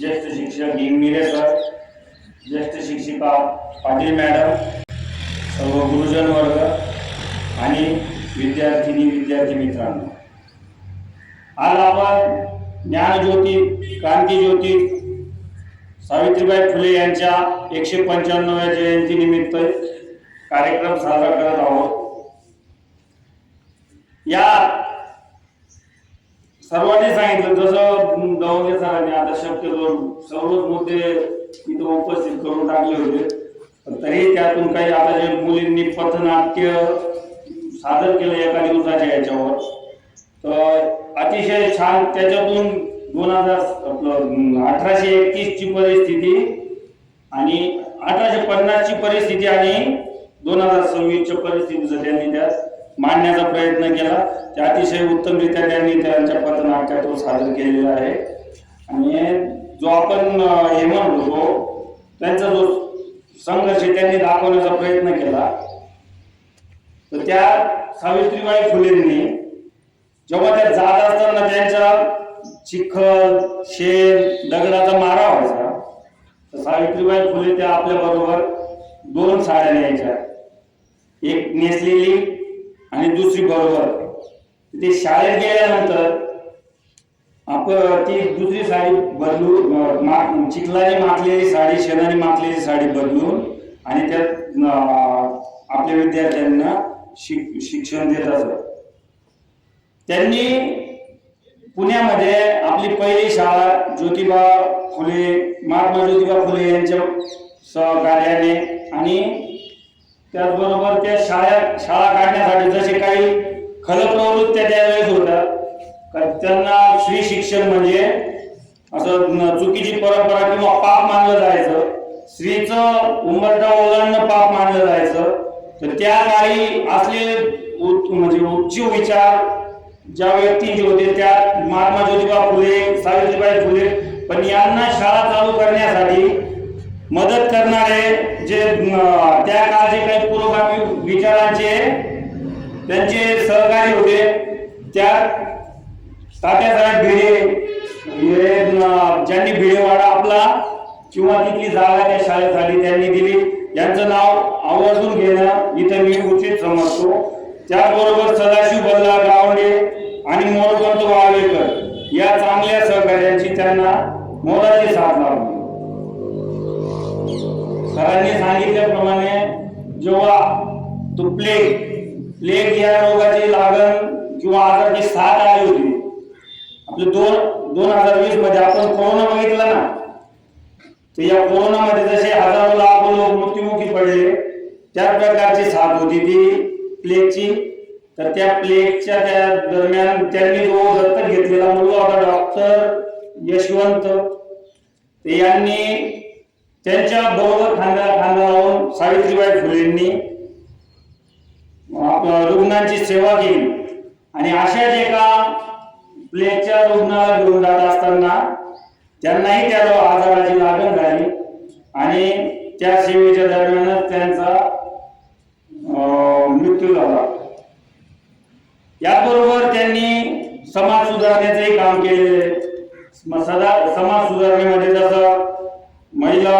ज्येष्ठ शिक्षक इंगिरे सर ज्येष्ठ शिक्षिका पाटील मॅडम सर्व गुरुजन वर्ग आणि विद्यार्थिनी विद्यार्थी मित्रांनो. आज आपण ज्ञानज्योती क्रांतीज्योती सावित्रीबाई फुले यांच्या एकशे पंच्याण्णव्या जयंतीनिमित्त कार्यक्रम साजरा करत आहोत या सर्वांनी सांगितलं जसं दवंगे सरांनी आता शक्यतो सर्वच मुद्दे इथं उपस्थित करून टाकले होते. पण तरी त्यातून काही आता जे मुलींनी पथनाट्य सादर केलं एका दिवसाच्या याच्यावर तर अतिशय छान त्याच्यातून दोन हजार आपलं अठराशे एकतीस ची परिस्थिती आणि अठराशे पन्नास ची परिस्थिती आणि दोन हजार सव्वीस च्या परिस्थितीचं त्यांनी त्यात मांडण्याचा प्रयत्न केला. ते अतिशय उत्तमरित्या त्यांनी त्यांच्या पथनाट्यातून सादर केलेला आहे. आणि जो आपण हे म्हणतो त्यांचा जो संघर्ष त्यांनी दाखवण्याचा प्रयत्न केला. तर त्या सावित्रीबाई फुलेंनी जेव्हा त्या जात असताना त्यांच्या चिखल शेण दगडाचा मारा व्हायचा तर सावित्रीबाई फुले त्या आपल्या बरोबर दोन साड्या न्यायच्या. एक नेसलेली आणि दुसरी बरोबर. ते शाळेत गेल्यानंतर आपण ती दुसरी साडी बदलून मा- चिखलाने माखलेली साडी शेणाने माखलेली साडी बदलून आणि त्यात आपल्या विद्यार्थ्यांना शिक शिक्षण देत असत. त्यांनी पुण्यामध्ये आपली पहिली शाळा ज्योतिबा फुले महात्मा ज्योतिबा फुले यांच्या सहकार्याने आणि त्याचबरोबर त्या शाळा शाळा काढण्यासाठी जसे काही खलप्रवृत्त्या त्यावेळेस होत्या त्यांना श्री शिक्षण म्हणजे असं चुकीची परंपरा किंवा पाप मानलं जायचं. स्त्रीचं उंबरटा ओलांडणं पाप मानलं जायचं. तर त्या काळी असलेले म्हणजे उच्च विचार ज्या व्यक्तींचे होते त्या महात्मा ज्योतिबा फुले सावित्रीबाई फुले पण यांना शाळा चालू करण्यासाठी मदत करणारे जे त्या काळ त्यांचे सहकारी होते. त्या तात्यासाहेब भिडे ज्यांनी भिडेवाडा आपला किंवा तिथली जागा त्या शाळेसाठी त्यांनी दिली. यांचं नाव आवर्जून घेणं इथं मी उचित समजतो. त्याचबरोबर सदाशिव बदला गावडे आणि मोरपंत वाळवेकर या चांगल्या सहकार्यांची त्यांना मोलाची साथ लावली सरांनी सांगितल्याप्रमाणे जेव्हा तुपले प्लेग या रोगाची लागण किंवा आजाराची साथ आली होती. आपले दोन दोन हजार वीसमध्ये आपण कोरोना बघितला ना तर या कोरोनामध्ये जसे हजारो लाखो लोक मृत्युमुखी पडले त्या प्रकारची साथ होती ती प्लेगची तर त्या प्लेगच्या त्या दरम्यान त्यांनी जो दत्तक घेतलेला मुलगा होता डॉक्टर यशवंत यांनी त्यांच्या बरोबर खांदा खांदा लावून सावित्रीबाई फुलेंनी सेवा केली आणि अशाच एका प्लेगच्या रुग्णाला घेऊन जात असताना त्यांनाही त्या आजाराची लागण झाली. आणि त्या सेवेच्या दरम्यानच त्यांचा मृत्यू झाला. याबरोबर त्यांनी समाज सुधारण्याचंही काम केलेले सदा समाज सुधारणेमध्ये जसं महिला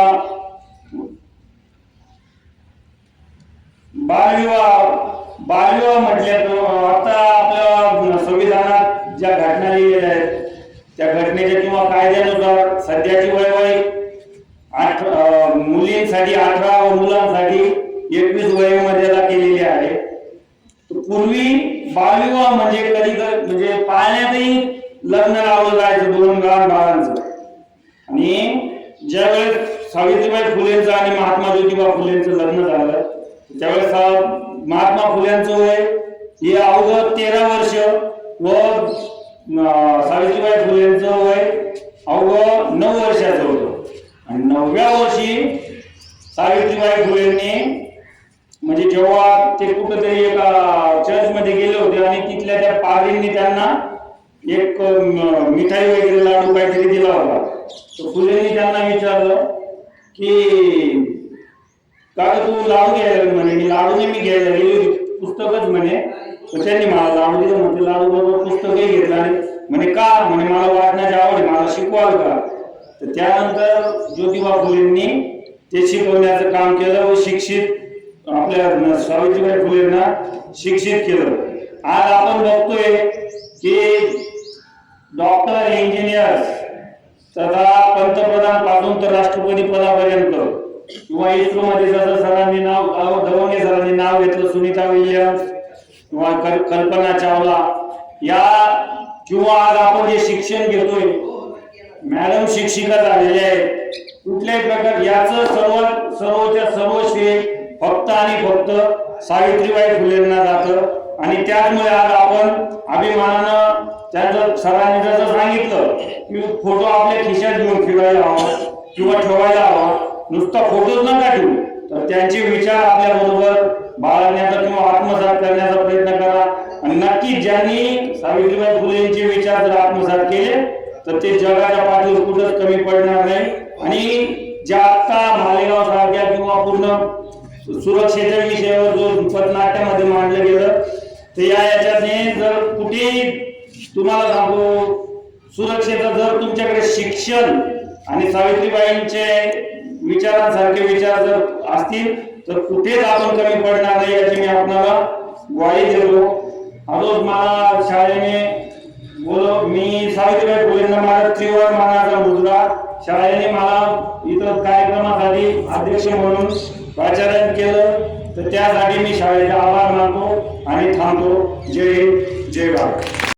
बालविवाह बालविवाह म्हटल्या तर आता आपल्या संविधानात ज्या घटना लिहिलेल्या आहेत त्या घटनेच्या किंवा कायद्यानुसार सध्याची वयवय आठ मुलींसाठी अठरा व मुलांसाठी एकवीस वयोमर्यादा केलेली आहे. तर पूर्वी बालविवाह म्हणजे कधी म्हणजे पाळण्यातही लग्न लावलं जायचं दोन लहान बाळांचं. आणि ज्यावेळेस सावित्रीबाई फुलेंचं आणि महात्मा ज्योतिबा फुलेंचं लग्न झालं त्यावेळेस महात्मा फुल्यांचं वय हे अवघं तेरा वर्ष व सावित्रीबाई फुलेंचं वय अवघं नऊ वर्षाचं होतं. आणि नवव्या वर्षी सावित्रीबाई फुलेंनी म्हणजे जेव्हा ते कुठंतरी एका चर्चमध्ये गेले होते आणि तिथल्या त्या पारींनी त्यांना एक मिठाई वगैरे लाडू काहीतरी दिला होता. तर फुलेंनी त्यांना विचारलं की का तू लावून घ्यायला म्हणे मी लावणी मी घ्यायला गेली पुस्तकच म्हणे त्यांनी मला लावून दिलं? म्हणते लाडू बरोबर पुस्तकही घेतलं आणि म्हणे का? म्हणे मला वाचण्याची आवड आहे मला शिकवाल का? तर त्यानंतर ज्योतिबा फुलेंनी ते शिकवण्याचं काम केलं व शिक्षित आपल्या सावित्रीबाई फुलेंना शिक्षित केलं. आज आपण बघतोय की डॉक्टर इंजिनियर तथा पंतप्रधानपासून तर राष्ट्रपती पदापर्यंत किंवा इस्रो मध्ये जसं सरांनी नाव दवंगे सरांनी नाव घेतलं सुनीता विल्यम्स किंवा कल्पना चावला या किंवा आज आपण जे शिक्षण घेतोय मॅडम शिक्षिका झालेल्या आहेत कुठल्याही प्रकार याचं सर्व सर्वच्या सर्व श्रेय फक्त आणि फक्त सावित्रीबाई फुलेंना जातं. आणि त्याचमुळे आज आपण अभिमानानं त्याचं सरांनी जसं सांगितलं की फोटो आपल्या खिशात घेऊन फिरायला हवा किंवा ठेवायला हवा. नुसता फोटोच नका ठेवू तर त्यांचे विचार आपल्या बरोबर बाळगण्याचा किंवा आत्मसात करण्याचा प्रयत्न करा. आणि नक्की ज्यांनी सावित्रीबाई फुले यांचे विचार जर आत्मसात केले तर ते जगाच्या पाठीवर कुठंच कमी पडणार नाही. आणि ज्या आता मालेगाव सारख्या किंवा पूर्ण सुरक्षेच्या विषयावर जो पथनाट्यामध्ये मांडलं गेलं तर या याच्याने जर कुठेही तुम्हाला सांगतो सुरक्षेचं जर तुमच्याकडे शिक्षण आणि सावित्रीबाईंचे विचारांसारखे विचार जर असतील तर कुठेच आपण कमी पडणार नाही याची मी आपणाला ग्वाही देतो. हरोज मला शाळेने बोलो मी सावित्रीबाई फुलेंना महाराज त्रिवार महाराजा मुद्रा शाळेने मला इतर कार्यक्रमासाठी अध्यक्ष म्हणून प्राचार्य केलं. तर त्यासाठी मी शाळेचा आभार मानतो आणि थांबतो. जय हिंद जय भारत.